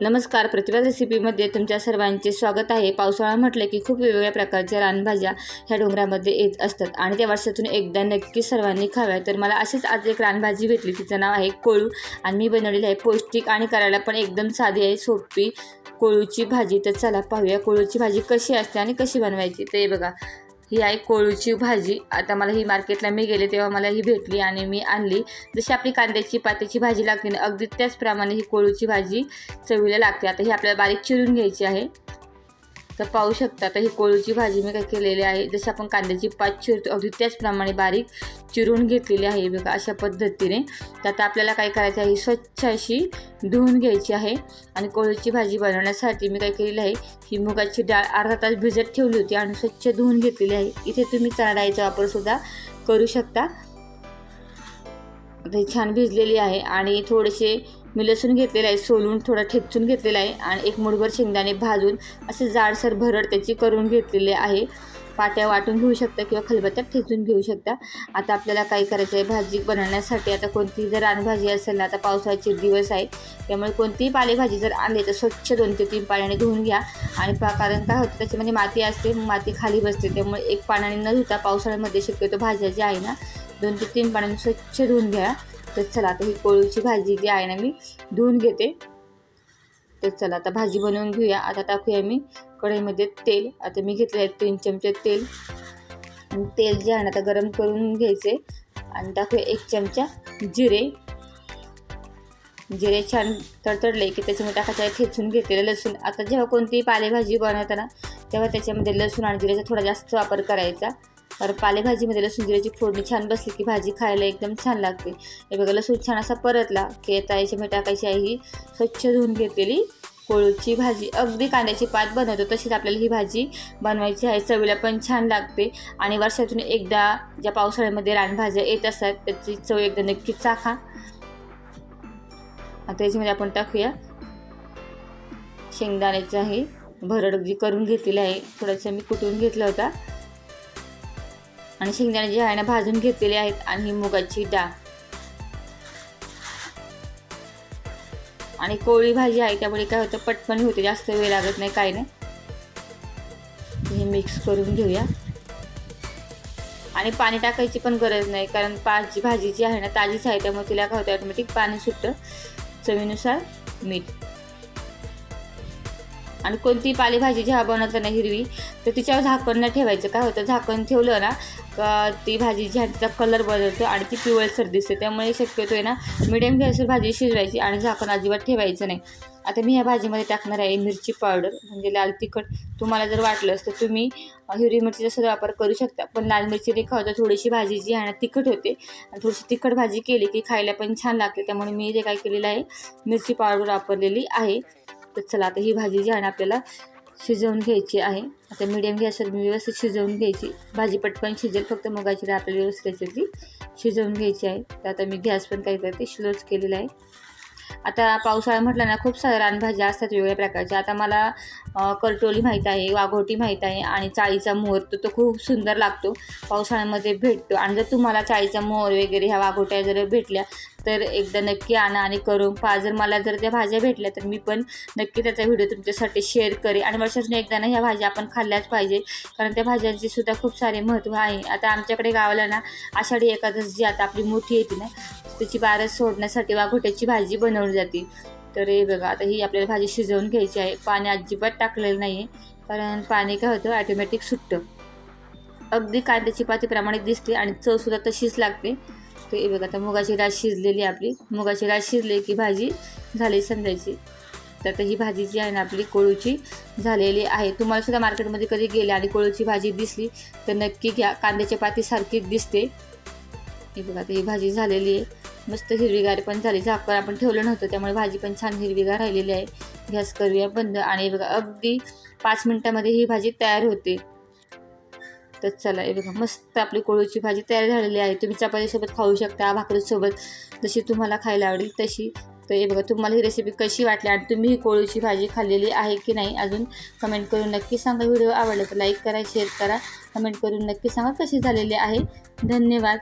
नमस्कार प्रतिभा रेसिपीमध्ये तुमच्या सर्वांचे स्वागत आहे. पावसाळा म्हटलं की खूप वेगवेगळ्या प्रकारच्या रानभाज्या ह्या डोंगरामध्ये येत असतात आणि त्या वर्षातून एकदा नक्की सर्वांनी खाव्या तर मला अशीच आज एक रानभाजी भेटली. तिचं नाव आहे कोळू आणि मी बनवलेली आहे पौष्टिक आणि करायला पण एकदम साधी आहे सोपी कोळूची भाजी. तर चला पाहूया कोळूची भाजी कशी असते आणि कशी बनवायची. ते बघा. ही आहे कोळूची भाजी. आता मला ही मार्केटला मी गेले तेव्हा मला ही भेटली आणि मी आणली. जशी आपली कांद्याची पात्याची भाजी लागते ना अगदी त्याचप्रमाणे ही कोळूची भाजी चवीला लागते. आता ही आपल्याला बारीक चिरून घ्यायची आहे. तर पाहू शकता तर ही कोळूची भाजी मी काय केलेली आहे. जशी आपण कांद्याची पात चिरतो अगदी त्याचप्रमाणे बारीक चिरून घेतलेली आहे बघा अशा पद्धतीने. तर आता आपल्याला काय करायचं आहे ही स्वच्छ अशी धुवून घ्यायची आहे. आणि कोळूची भाजी बनवण्यासाठी मी काय केलेली आहे ही मुगाची डाळ अर्धा तास भिजत ठेवली होती आणि स्वच्छ धुवून घेतलेली आहे. इथे तुम्ही चणा डाळीचा वापरसुद्धा करू शकता. आता ही छान भिजलेली आहे आणि थोडेसे मी लसूण घेतलेला आहे सोलून थोडा ठेचून घेतलेला आहे आणि एक मुठभर शेंगदाणे भाजून असे जाडसर भरड त्याची करून घेतलेले आहे. पाट्या वाटून घेऊ शकता किंवा खलबत्त्यात ठेचून घेऊ शकता. आता आपल्याला काय करायचं आहे भाजी बनवण्यासाठी आता कोणतीही जर रानभाजी असेल ना आता पावसाळ्याचे दिवस आहे त्यामुळे कोणतीही पालेभाजी जर आणली तर स्वच्छ दोन ते तीन पाण्याने धुवून घ्या. आणि पा कारण काय होतं त्याच्यामध्ये म्हणजे माती असते माती खाली बसते. त्यामुळे एक पाण्याने न धुता पावसाळ्यामध्ये शक्यतो भाज्या ज्या आहे ना दोन ते तीन पाण्याने स्वच्छ धुवून घ्या. तर चला आता ही कोळूची भाजी जी आहे ना मी धुवून घेते. तर चला आता भाजी बनवून घेऊया. आता टाकूया मी कढईमध्ये तेल. आता मी घेतले आहे तीन चमचे तेल. तेल जे आहे ना आता गरम करून घ्यायचे. आणि टाकूया एक चमचा जिरे. जिरे छान तडतडले की त्याच्यामध्ये टाकायचं आहे ठेचून घेतलेलं लसूण. आता जेव्हा कोणतीही पालेभाजी बनवताना तेव्हा त्याच्यामध्ये लसूण आणि जिऱ्याचा थोडा जास्त वापर करायचा. तर पालेभाजीमध्ये लसूण जिऱ्याची फोडणी छान बसली की भाजी खायला एकदम छान लागते. हे बघा लसूण छान असा परतला की आता याच्यामध्ये टाकायची आहे ही स्वच्छ धुवून घेतलेली कोळूची भाजी. अगदी कांद्याची पात बनवतो तशीच आपल्याला ही भाजी बनवायची आहे. चवीला पण छान लागते. आणि वर्षातून एकदा ज्या पावसाळ्यामध्ये रानभाज्या येत असतात त्याची चव एकदा नक्कीच चाखा. आता याच्यामध्ये आपण टाकूया. शेंगदाण्याचं आहे. भरड जी करून घेतलेली आहे. थोडंसं मी कुटून घेतला होता. आणि शेंगदाणे जे आहे ना भाजून घेतलेले आहेत आणि ही मुगाची डाळ. आणि कोळी भाजी आहे त्यामुळे काय होतं पटकन होते जास्त वेळ लागत नाही काय नाही. हे मिक्स करून घेऊया. आणि पाणी टाकायची पण गरज नाही कारण पाची भाजी जी आहे ना ताजीच आहे त्यामुळे तिला काय होतं ऑटोमॅटिक पाणी सुटतं. चवीनुसार मीठ. आणि कोणती पालेभाजी जेव्हा बनवताना हिरवी तर तिच्यावर झाकण न ठेवायचं. काय होतं? झाकण ठेवलं ना का ती भाजी जी आहे तिचा कलर बदलतो आणि ती पिवळसर दिसते. त्यामुळे शक्यतो आहे ना मिडियम गॅसवर भाजी शिजवायची आणि झाकण अजिबात ठेवायचं नाही. आता मी ह्या भाजीमध्ये टाकणार आहे मिरची पावडर म्हणजे लाल तिखट. तुम्हाला जर वाटलंच तर तुम्ही हिरवी मिरचीचा सुद्धा वापर करू शकता. पण लाल मिरची देखा होतं थोडीशी भाजी जी आहे ना तिखट होते. आणि थोडीशी तिखट भाजी केली की खायला पण छान लागते. त्यामुळे मी जे काय केलेलं आहे मिरची पावडर वापरलेली आहे. तर चला आता ही भाजी जी आहे ना आपल्याला शिजवून घ्यायची आहे. आता मीडियम गॅसवर मी व्यवस्थित शिजवून घ्यायची. भाजी पटकन शिजेल फक्त मुगाची डाळ आपल्याला व्यवस्थित ती. शिजवून घ्यायची आहे. तर आता मी गॅस पण काय करते स्लोच केलेला आहे. आता पावसाळा म्हटलं ना खूप साऱ्या रानभाज्या असतात वेगवेगळ्या प्रकारच्या. आता मला करटोली माहीत आहे वाघोटी माहीत आहे आणि चाळीचा मोहर तो तो खूप सुंदर लागतो. पावसाळ्यामध्ये भेटतो. आणि जर तुम्हाला चाळीचा मोहर वगैरे ह्या वाघोट्या जर भेटल्या तर एकदा नक्की आणा आणि करून पहा. जर मला जर त्या भाज्या भेटल्या तर मी पण नक्की त्याचा व्हिडिओ तुमच्यासाठी शेअर करेन. आणि वर्षातून एकदा ना ह्या भाज्या आपण खाल्ल्याच पाहिजे. कारण त्या भाज्यांचे सुद्धा खूप सारे महत्त्व आहे. आता आमच्याकडे गावाला ना आषाढी एकादश जी आता आपली मोठी येते ना त्याची बारस सोडण्यासाठी वाघोट्याची भाजी बनवली जाते. तर हे बघा आता ही आपल्याला भाजी शिजवून घ्यायची आहे. पाणी अजिबात टाकलेलं नाही आहे कारण पाणी काय होतं ॲटोमॅटिक सुटतं. अगदी कांद्याची पातीप्रमाणे दिसते आणि चवसुद्धा तशीच लागते. असतो हे बघा आता मुगाची डाळ शिजलेली आपली. मुगाची डाळ शिजली की भाजी झाली समजायची तर आता ही भाजी जी आहे ना आपली कोळूची झालेली आहे. तुम्हाला सुद्धा मार्केटमध्ये कधी गेले आणि कोळूची भाजी दिसली तर नक्की घ्या. कांद्याच्या पातीसारखीच दिसते. हे बघा आता ही भाजी झालेली आहे. मस्त हिरवीगार पण झाली. झाकण आपण ठेवलं नव्हतं त्यामुळे भाजी पण छान हिरवीगार राहिलेली आहे. गॅस करूया बंद. आणि बघा अगदी पाच मिनटामध्ये ही भाजी तयार होते. तर चला हे बघा मस्त आपली कोळूची भाजी तयार झालेली आहे. तुम्ही चपातीसोबत खाऊ शकता भाकरीसोबत जशी तुम्हाला खायला आवडेल तशी. तर हे बघा तुम्हाला ही रेसिपी कशी वाटली आणि तुम्ही ही कोळूची भाजी खाल्लेली आहे की नाही अजून कमेंट करून नक्की सांगा. व्हिडिओ आवडला तर लाईक करा शेअर करा. कमेंट करून नक्की सांगा कशी झालेली आहे. धन्यवाद.